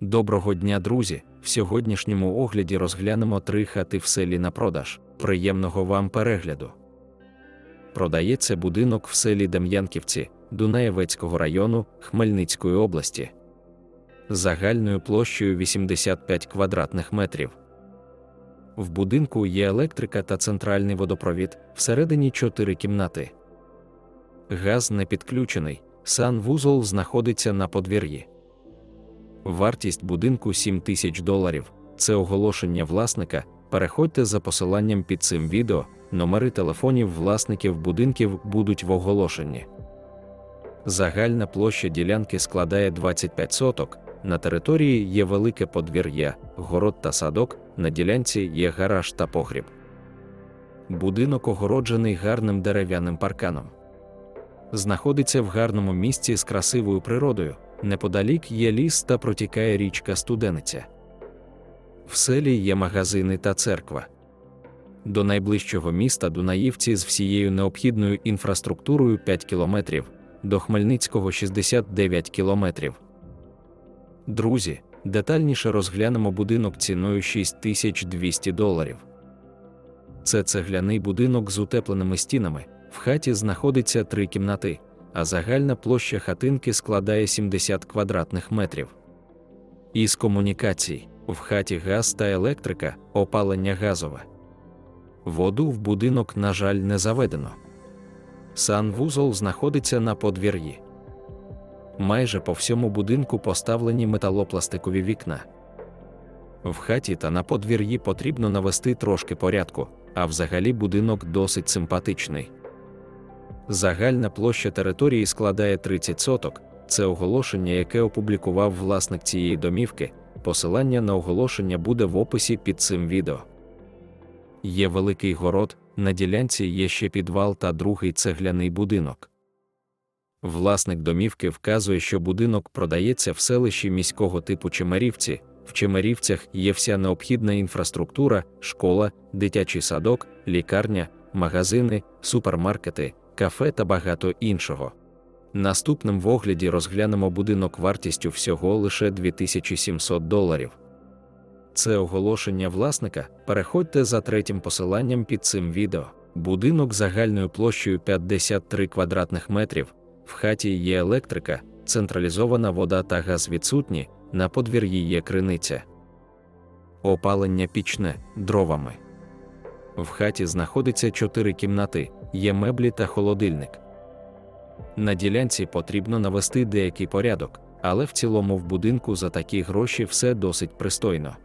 Доброго дня, друзі! В сьогоднішньому огляді розглянемо три хати в селі на продаж. Приємного вам перегляду. Продається будинок в селі Дем'янківці Дунаєвецького району Хмельницької області. Загальною площею 85 квадратних метрів. В будинку є електрика та центральний водопровід, всередині 4 кімнати. Газ не підключений, санвузол знаходиться на подвір'ї. Вартість будинку 7 тисяч доларів. Це оголошення власника. Переходьте за посиланням під цим відео. Номери телефонів власників будинків будуть в оголошенні. Загальна площа ділянки складає 25 соток. На території є велике подвір'я, город та садок, на ділянці є гараж та погріб. Будинок огороджений гарним дерев'яним парканом. Знаходиться в гарному місці з красивою природою. Неподалік є ліс та протікає річка Студениця. В селі є магазини та церква. До найближчого міста Дунаївці з всією необхідною інфраструктурою 5 кілометрів, до Хмельницького 69 кілометрів. Друзі, детальніше розглянемо будинок ціною 6200 доларів. Це цегляний будинок з утепленими стінами. В хаті знаходиться три кімнати а загальна площа хатинки складає 70 квадратних метрів. Із комунікацій в хаті газ та електрика, опалення газове. Воду в будинок, на жаль, не заведено. Санвузол знаходиться на подвір'ї. Майже по всьому будинку поставлені металопластикові вікна. В хаті та на подвір'ї потрібно навести трошки порядку, а взагалі будинок досить симпатичний. Загальна площа території складає 30 соток. Це оголошення, яке опублікував власник цієї домівки. Посилання на оголошення буде в описі під цим відео. Є великий город, на ділянці є ще підвал та другий цегляний будинок. Власник домівки вказує, що будинок продається в селищі міського типу Чемерівці. В Чемерівцях є вся необхідна інфраструктура, школа, дитячий садок, лікарня, магазини, супермаркети, кафе та багато іншого. Наступним в огляді розглянемо будинок вартістю всього лише 2700 доларів. Це оголошення власника. Переходьте за третім посиланням під цим відео. Будинок загальною площею 53 квадратних метрів. В хаті є електрика, централізована вода та газ відсутні, на подвір'ї є криниця. Опалення пічне дровами. В хаті знаходиться чотири кімнати, є меблі та холодильник. На ділянці потрібно навести деякий порядок, але в цілому в будинку за такі гроші все досить пристойно.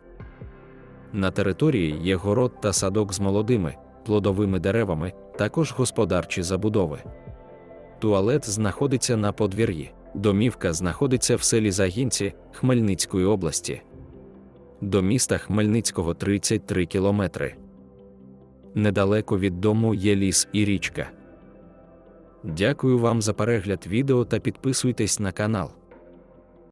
На території є город та садок з молодими, плодовими деревами, також господарчі забудови. Туалет знаходиться на подвір'ї. Домівка знаходиться в селі Загінці Хмельницької області. До міста Хмельницького 33 кілометри. Недалеко від дому є ліс і річка. Дякую вам за перегляд відео та підписуйтесь на канал.